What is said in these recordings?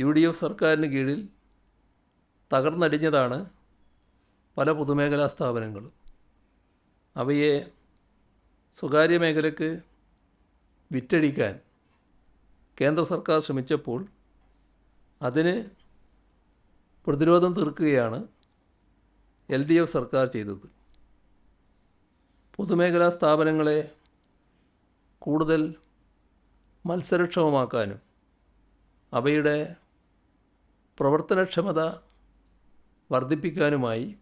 U D F സർക്കാരിന് കീഴിൽ തകർന്നടിഞ്ഞതാണ് പല പൊതുമേഖലാ സ്ഥാപനങ്ങളും. അവയെ സ്വകാര്യ മേഖലയ്ക്ക് വിറ്റഴിക്കാൻ കേന്ദ്ര സർക്കാർ ശ്രമിച്ചപ്പോൾ അതിന് പ്രതിരോധം തീർക്കുകയാണ് എൽ ഡി എഫ് സർക്കാർ ചെയ്തത്. പൊതുമേഖലാ സ്ഥാപനങ്ങളെ കൂടുതൽ മത്സരക്ഷമമാക്കാനും അവയുടെ പ്രവർത്തനക്ഷമത വർദ്ധിപ്പിക്കാനുമായി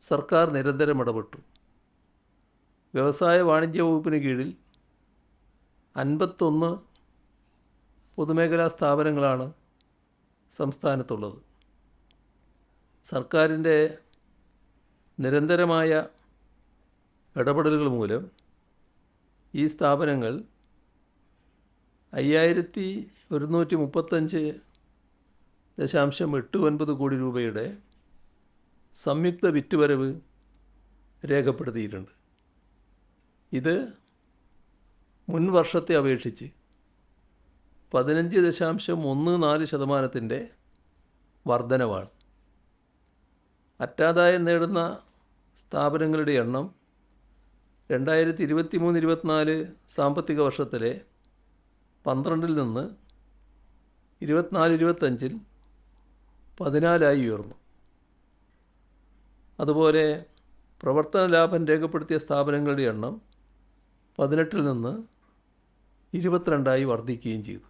സർക്കാർ നിരന്തരം ഇടപെട്ടു. വ്യവസായ വാണിജ്യ വകുപ്പിന് കീഴിൽ അൻപത്തൊന്ന് പൊതുമേഖലാ സ്ഥാപനങ്ങളാണ് സംസ്ഥാനത്തുള്ളത്. സർക്കാരിന്റെ നിരന്തരമായ ഇടപെടലുകൾ മൂലം ഈ സ്ഥാപനങ്ങൾ അയ്യായിരത്തി ഒരുന്നൂറ്റി മുപ്പത്തഞ്ച് ദശാംശം എട്ട് ഒൻപത് കോടി രൂപയുടെ സംയുക്ത വിറ്റുവരവ് രേഖപ്പെടുത്തിയിട്ടുണ്ട്. ഇത് മുൻ വർഷത്തെ അപേക്ഷിച്ച് പതിനഞ്ച് ദശാംശം ഒന്ന് നാല് ശതമാനത്തിന്റെ വർധനവാണ്. അറ്റാദായം നേടുന്ന സ്ഥാപനങ്ങളുടെ എണ്ണം രണ്ടായിരത്തി ഇരുപത്തി മൂന്ന് ഇരുപത്തിനാല് സാമ്പത്തിക വർഷത്തിലെ പന്ത്രണ്ടിൽ നിന്ന് ഇരുപത്തിനാല് ഇരുപത്തഞ്ചിൽ പതിനാലായി ഉയർന്നു. അതുപോലെ പ്രവർത്തന ലാഭം രേഖപ്പെടുത്തിയ സ്ഥാപനങ്ങളുടെ എണ്ണം പതിനെട്ടിൽ നിന്ന് ഇരുപത്തിരണ്ടായി വർദ്ധിക്കുകയും ചെയ്തു.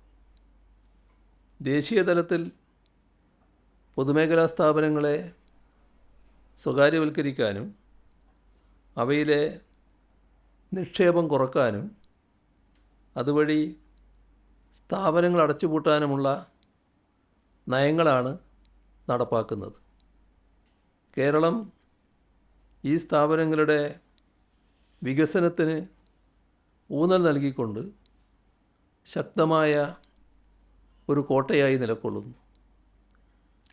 ദേശീയ തലത്തിൽ പൊതുമേഖലാ സ്ഥാപനങ്ങളെ സ്വകാര്യവൽക്കരിക്കാനും അവയിലെ നിക്ഷേപം കുറക്കാനും അതുവഴി സ്ഥാപനങ്ങൾ അടച്ചുപൂട്ടാനുമുള്ള നയങ്ങളാണ് നടപ്പാക്കുന്നത്. കേരളം ഈ സ്ഥാപനങ്ങളുടെ വികസനത്തിന് ഊന്നൽ നൽകിക്കൊണ്ട് ശക്തമായ ഒരു കോട്ടയായി നിലകൊള്ളുന്നു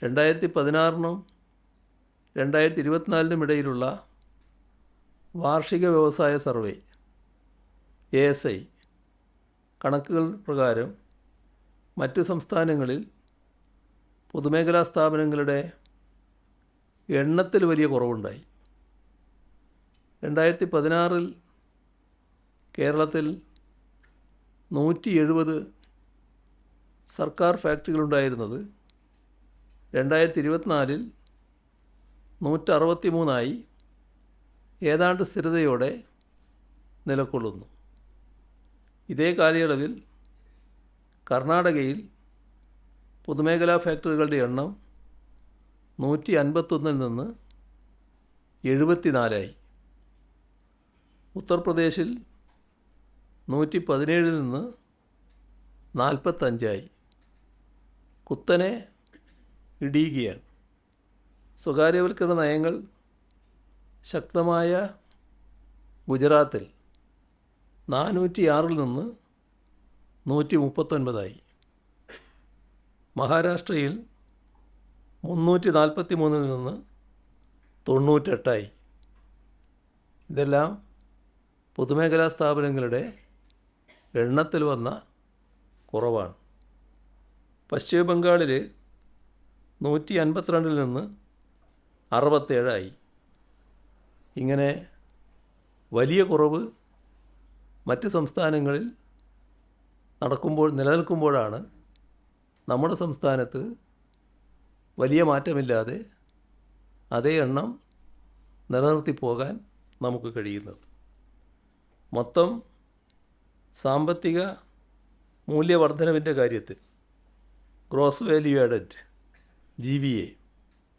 രണ്ടായിരത്തി പതിനാറിനും രണ്ടായിരത്തി ഇരുപത്തിനാലിനും ഇടയിലുള്ള വാർഷിക വ്യവസായ സർവേ എ എസ് ഐ കണക്കുകൾ പ്രകാരം മറ്റ് സംസ്ഥാനങ്ങളിൽ പൊതുമേഖലാ സ്ഥാപനങ്ങളുടെ എണ്ണത്തിൽ വലിയ കുറവുണ്ടായി. രണ്ടായിരത്തി പതിനാറിൽ കേരളത്തിൽ നൂറ്റി എഴുപത് സർക്കാർ ഫാക്ടറികളുണ്ടായിരുന്നത്. രണ്ടായിരത്തി ഇരുപത്തിനാലിൽ നൂറ്ററുപത്തി മൂന്നായി ഏതാണ്ട് സ്ഥിരതയോടെ നിലകൊള്ളുന്നു ഇതേ കാലയളവിൽ കർണാടകയിൽ പൊതുമേഖലാ ഫാക്ടറികളുടെ എണ്ണം നൂറ്റി അൻപത്തൊന്നിൽ നിന്ന് എഴുപത്തിനാലായി. ഉത്തർപ്രദേശിൽ നൂറ്റി പതിനേഴിൽ നിന്ന് നാൽപ്പത്തഞ്ചായി. കുത്തനെ ഇടിയുകയാണ്. സ്വകാര്യവൽക്കരണ നയങ്ങൾ ശക്തമായ ഗുജറാത്തിൽ നാനൂറ്റിയാറിൽ നിന്ന് നൂറ്റി മുപ്പത്തൊൻപതായി മഹാരാഷ്ട്രയിൽ മുന്നൂറ്റി നാൽപ്പത്തി മൂന്നിൽ നിന്ന് തൊണ്ണൂറ്റെട്ടായി. ഇതെല്ലാം പൊതുമേഖലാ സ്ഥാപനങ്ങളുടെ എണ്ണത്തിൽ വന്ന കുറവാണ്. പശ്ചിമ ബംഗാളിൽ നൂറ്റി അൻപത്തിരണ്ടിൽ നിന്ന് അറുപത്തേഴായി ഇങ്ങനെ വലിയ കുറവ് മറ്റ് സംസ്ഥാനങ്ങളിൽ നടക്കുമ്പോൾ നിലനിൽക്കുമ്പോഴാണ് നമ്മുടെ സംസ്ഥാനത്ത് വലിയ മാറ്റമില്ലാതെ അതേ എണ്ണം നിലനിർത്തി പോകാൻ നമുക്ക് കഴിയുന്നത്. മൊത്തം സാമ്പത്തിക മൂല്യവർദ്ധനവിന്റെ കാര്യത്തിൽ gross value added G V A